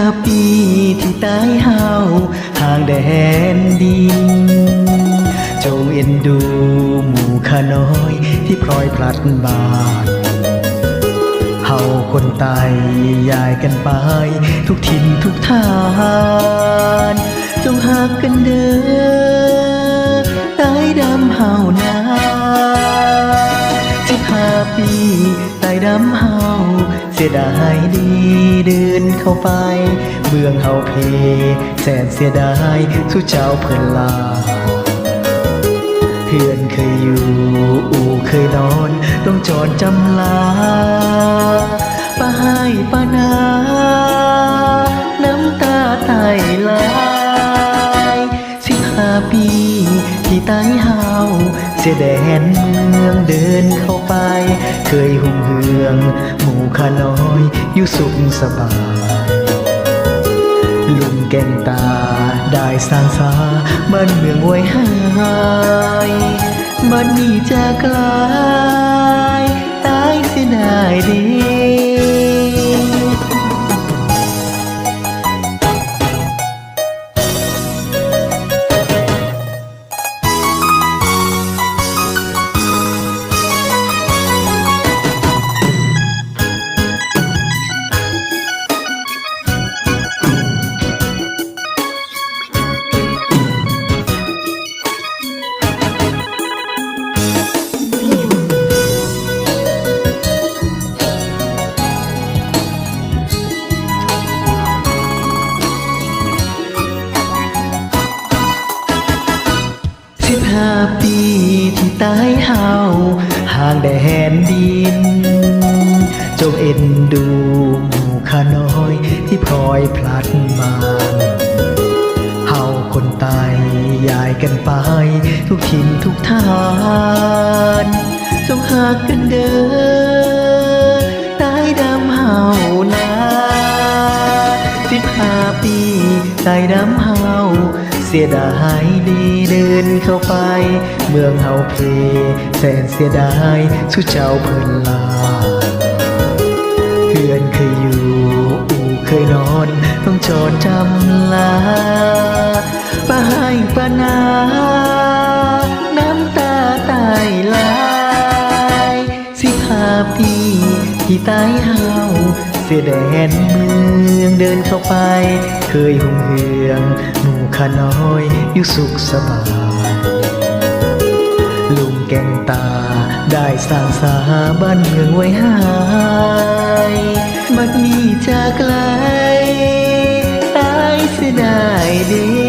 าปีที่ตายเฮาห่างแดนดิน จงเอ็นดูหมู่ข้าน้อยที่พลอยพลัดบาทเฮาคนตายยายกันไป ทุกทินทุกทานจงหักกันเด้อตายดำเฮานาสิบห้าปีตายดำเฮา เสียดายดีเดินเข้าไป เมืองเฮาเพ แสนเสียดายสู้เจ้าเพิ่อนลา เพื่อนเคยอยู่อู่เคยนอนต้องจอดจำลาป้าให้ป้านาน้ำตาไตไหลายสิบห้าปี ตายเฮาเสียแดนเมืองเดินเข้าไป เคยหุ่งเหือง หมู่ข้าน้อยอยู่สุขสบายลุงแก่นตาได้สร้างสาบ้านเมืองไว้หายบัดนี้จะกลาย ตายเสียดายเดี ตายเฮาห่างแดนดิน จงเอ็นดูหมู่ข้าน้อยที่พลอยพลัดมาเฮาคนตายยายกันไป ทุกทินทุกทานจงหากกันเด้อตายดำเฮานาสิบห้าปีตายดำเฮา สียดายดีเดินเข้าไป เมืองเฮาเพแสนเสียดายสู้เจ้าเพิ่นลาเพื่อนเคยอยู่อู่เคยนอน ต้องจอดจำลาป้าให้ป้านาน้ำตาตายลายสิบห้าปีที่ตายเฮาเสียแดนเมืองเดินเข้าไป เคยหุ่งเหือง ข้าน้อยอยู่สุขสบายลุงแก่งตาได้สร้างสาบ้านเมืองไว้หายบัดนี้จากไกลตายเสียดายเดี